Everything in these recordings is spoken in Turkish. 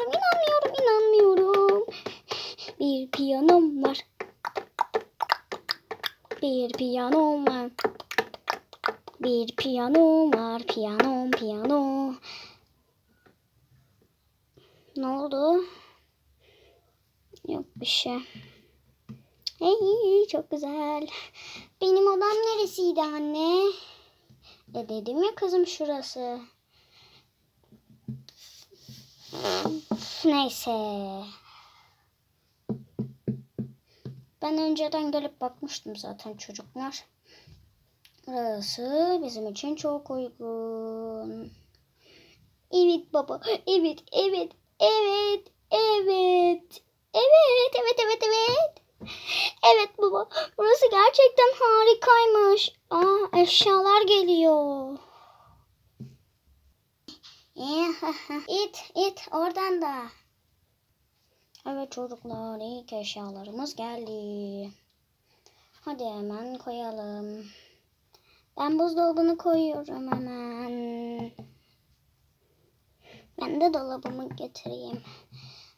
İnanmıyorum, inanmıyorum, inanmıyorum. Bir piyanom var. Bir piyanom var. Bir piyano var. Piyano, piyano. Ne oldu? Yok bir şey. Hey, çok güzel. Benim odam neresiydi anne? E dedim ya kızım şurası. Neyse. Ben önceden gelip bakmıştım zaten çocuklar. Burası bizim için çok uygun. Evet baba. Evet, evet, evet, evet. Evet, evet, evet, evet. Evet baba. Burası gerçekten harikaymış. Aa, eşyalar geliyor. it, it oradan da. Evet çocuklar ilk eşyalarımız geldi. Hadi hemen koyalım. Ben buzdolabını koyuyorum hemen. Ben de dolabımı getireyim.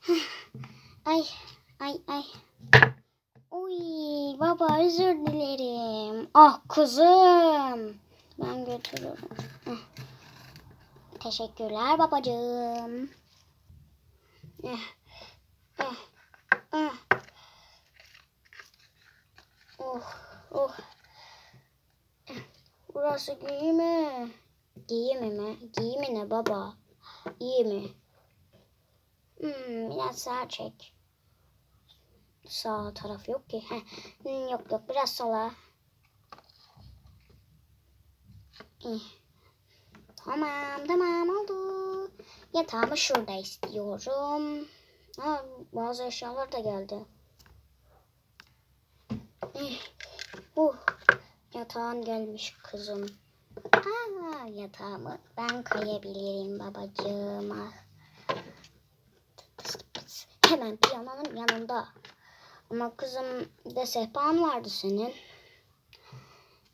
ay, ay, ay. Uy, baba özür dilerim. Ah kızım. Ben götürürüm. Heh. Teşekkürler babacığım. Eh, eh, eh. Oh, oh. Burası giyimi. Giyimi mi? Giyimi ne baba? İyi mi? Hmm, biraz sağa çek. Sağ taraf yok ki. Heh. Hmm, yok yok biraz sola. İyi. Tamam tamam oldu. Yatağımı şurada istiyorum. Ha, bazı eşyalar da geldi. İyi. Uh, yatağın gelmiş kızım. Aa, yatağımı ben koyabilirim babacığım. Ah. Hemen piyanonun yanında. Ama kızım de sehpan vardı senin.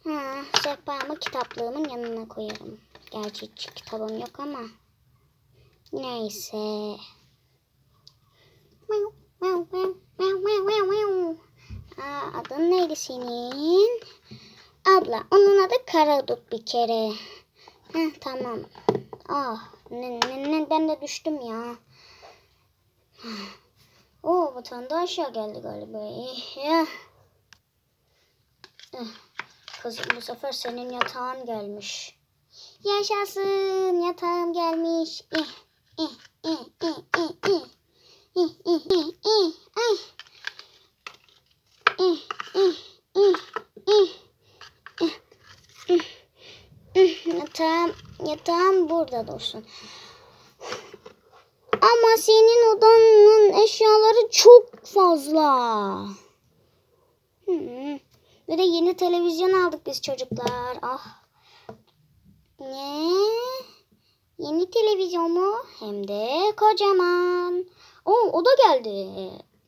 Ha, sehpamı kitaplığımın yanına koyarım. Gerçi hiç kitabım yok ama. Neyse. Aa, adın neydi senin? Abla. Onun adı Karadut bir kere. Heh, tamam. Ah, ne, ne, ne, ben de düştüm ya. Oo, bu tane daha aşağı geldi galiba. Ya. Eh, Kızım bu sefer senin yatağın gelmiş. Yaşasın yatağım gelmiş. Eh, eh, eh, eh, eh, eh. Eh, eh, eh, eh. Eh, eh, eh, eh. Eh, eh, eh. Yatağım, yatağım burada dursun. Ama senin odanın eşyaları çok fazla. Hmm. Bir de yeni televizyon aldık biz çocuklar. Ah. Ne? Yeni televizyon mu? Hem de kocaman. Oo, o da geldi.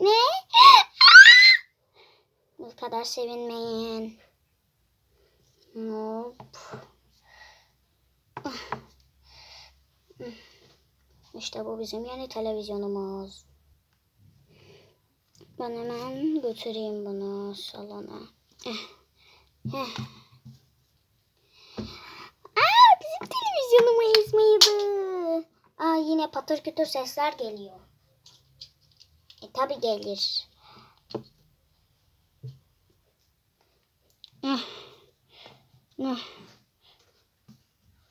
Ne? Bu kadar sevinmeyin. Hop. İşte bu bizim yeni televizyonumuz. Ben hemen götüreyim bunu salona. Eh. Eh. Aa, bizim televizyonumuz mıydı? Aa, yine patır kütür sesler geliyor. E tabi gelir.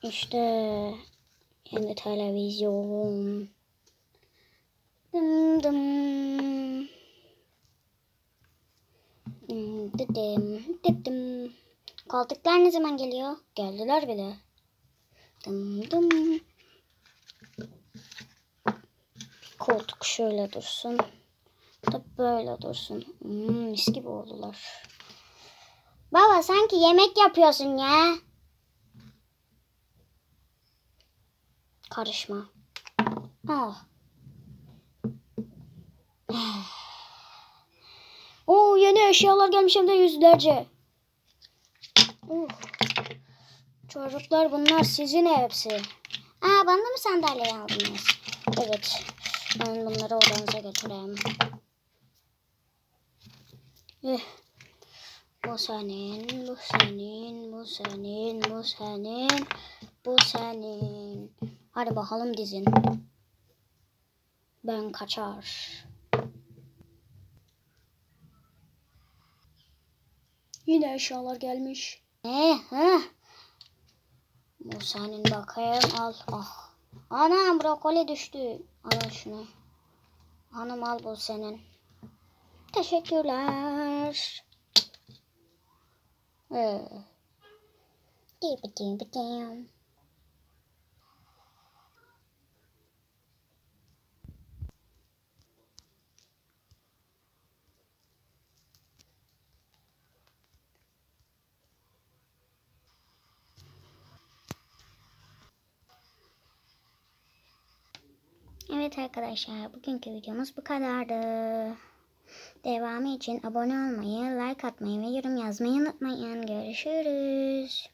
İşte yeni televizyon. Dım dım. Dım dıdım dıdım. Koltuklar ne zaman geliyor? Geldiler bile. Dım dım. Koltuk şöyle dursun. Da böyle dursun. Hmm, mis gibi oldular. Baba sanki yemek yapıyorsun ya. Karışma. Ah. Oo yeni eşyalar gelmiş hem de yüzlerce. Uh. Çocuklar bunlar sizin hepsi. Aa bana mı sandalye aldınız? Evet. Ben bunları odanıza götüreyim. Eh. Bu senin, bu senin, bu senin, bu senin, bu senin. Hadi bakalım dizin. Ben kaçar. Yine eşyalar gelmiş. Ne? Hı? Bu senin bakayım al. Ah. Anam brokoli düştü. Al şunu. Hanım al bu senin. Teşekkürler. Ee. Evet arkadaşlar bugünkü videomuz bu kadardı. Devamı için abone olmayı, like atmayı ve yorum yazmayı unutmayın. Görüşürüz.